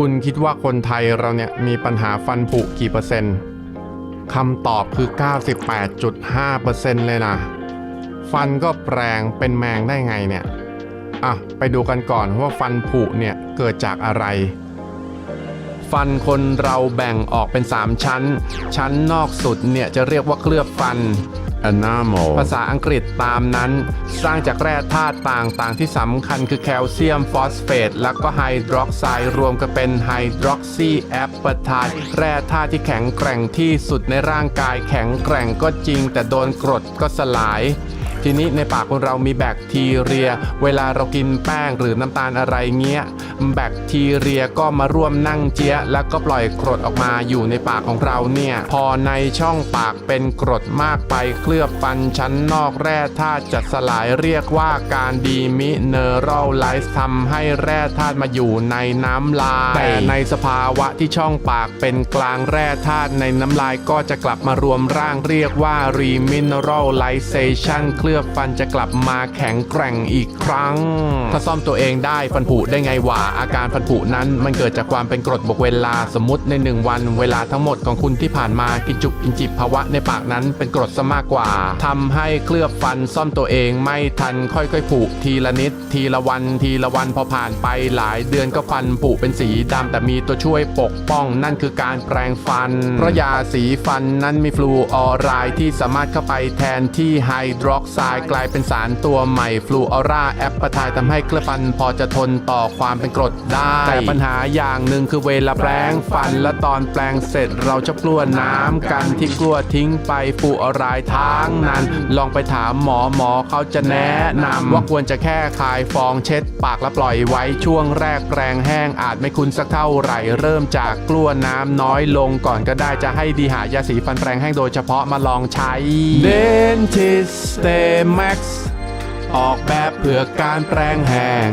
คุณคิดว่าคนไทยเราเนี่ยมีปัญหาฟันผุกี่เปอร์เซ็นต์คำตอบคือ 98.5%เลยนะ ฟันก็แปลงเป็นแมงได้ไงเนี่ย อะ ไปดูกันก่อนว่าฟันผุเนี่ยเกิดจากอะไร ฟันคนเราแบ่งออกเป็น 3 ชั้น ชั้นนอกสุดเนี่ยจะเรียกว่าเคลือบฟัน enamel ภาษาอังกฤษตามนั้น สร้างจากแร่ธาตุต่างๆ ที่สำคัญคือแคลเซียมฟอสเฟต แล้วก็ไฮดรอกไซด์รวมกันเป็นไฮดรอกซีแอปเปอร์ไทแร่ธาตุที่แข็งแกร่งที่สุดในร่างกายแข็งแกร่งก็จริง แต่โดนกรดก็สลายทีนี้ในปากคนเรามีแบคทีเรีย เวลาเรากินแป้งหรือน้ำตาลอะไรเงี้ย แบคทีเรียก็มาร่วมนั่งเจี๊ยแล้วก็ปล่อยกรดออกมาอยู่ในปากของเราเนี่ย พอในช่องปากเป็นกรดมากไปเคลือบฟันชั้นนอกแร่ธาตุจัดสลายเรียกว่าการดีมิเนอรัลไลซ์ทำให้แร่ธาตุมาอยู่ในน้ำลาย แต่ในสภาวะที่ช่องปากเป็นกลางแร่ธาตุในน้ำลายก็จะกลับมารวมร่างเรียกว่า remineralization เคลือบฟันจะกลับมาแข็งแกร่งอีกครั้ง ถ้าซ่อมตัวเองได้ฟันผุได้ไงวะอาการฟันผุนั้นมันเกิดจากความเป็นกรดบวกเวลาสมมติในหนึ่งวัน เวลาทั้งหมดของคุณที่ผ่านมากินจุกกินจิบภาวะในปากนั้นเป็นกรดซะมากกว่าทำให้เคลือบฟันซ่อมตัวเองไม่ทันค่อยๆผุทีละนิด ทีละวันทีละวันพอผ่านไปหลายเดือนก็ฟันผุเป็นสีดำแต่มีตัวช่วยปกป้อง นั่นคือการแปรงฟัน เพราะยาสีฟันนั้นมีฟลูออไรด์ที่สามารถเข้าไปแทนที่ไฮดรอกไซด์กลายเป็นสารตัวใหม่ฟลูออราแอปเปอร์ไททำให้เคลือบฟันพอจะทนต่อความเป็นกรดได้ แต่ปัญหาอย่างหนึ่งคือเวลาแปรงฟันและตอนแปรงเสร็จเราจะกลัวน้ำกันที่กลัวทิ้งไปฟลูออไรด์ทั้งนั้น ลองไปถามหมอหมอเขาจะแนะนำว่าควรจะแค่คายฟองเช็ด ปากแล้วปล่อยไว้ช่วงแรกแปรงแห้งอาจไม่คุ้นสักเท่าไหร่เริ่มจากกลัวน้ำน้อยลงก่อนก็ได้จะให้ดีหายาสีฟันแปรงแห้งโดยเฉพาะมาลองใช้ Dentist Stay Max ออกแบบเพื่อการแปรงแห่ง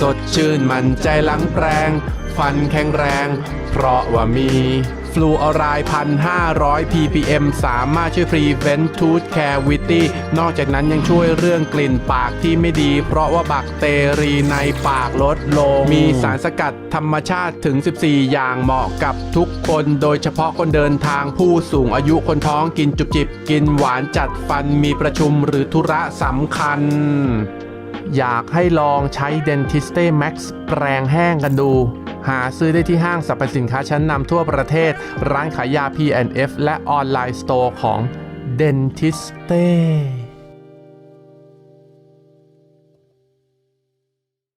สดชื่นมั่นใจหลังแปรงฟันแข็งแรง เพราะว่ามี ฟลูออไรด์พันห้าร้อย ppm สามารถช่วย prevent tooth cavity นอกจากนั้นยังช่วยเรื่องกลิ่นปากที่ไม่ดี เพราะว่าบักเตอรีในปากลดลง มีสารสกัดธรรมชาติถึง 14 อย่างเหมาะกับทุกคน โดยเฉพาะคนเดินทางผู้สูงอายุคนท้องกินจุบจิบ กินหวานจัดฟันมีประชุมหรือธุระสำคัญอยากให้ลองใช้ Dentiste Max แปรงแห้งกันดู หาซื้อได้ที่ห้างสรรพสินค้าชั้นนำทั่วประเทศ ร้านขายยา P&F และออนไลน์สโตร์ของ Dentiste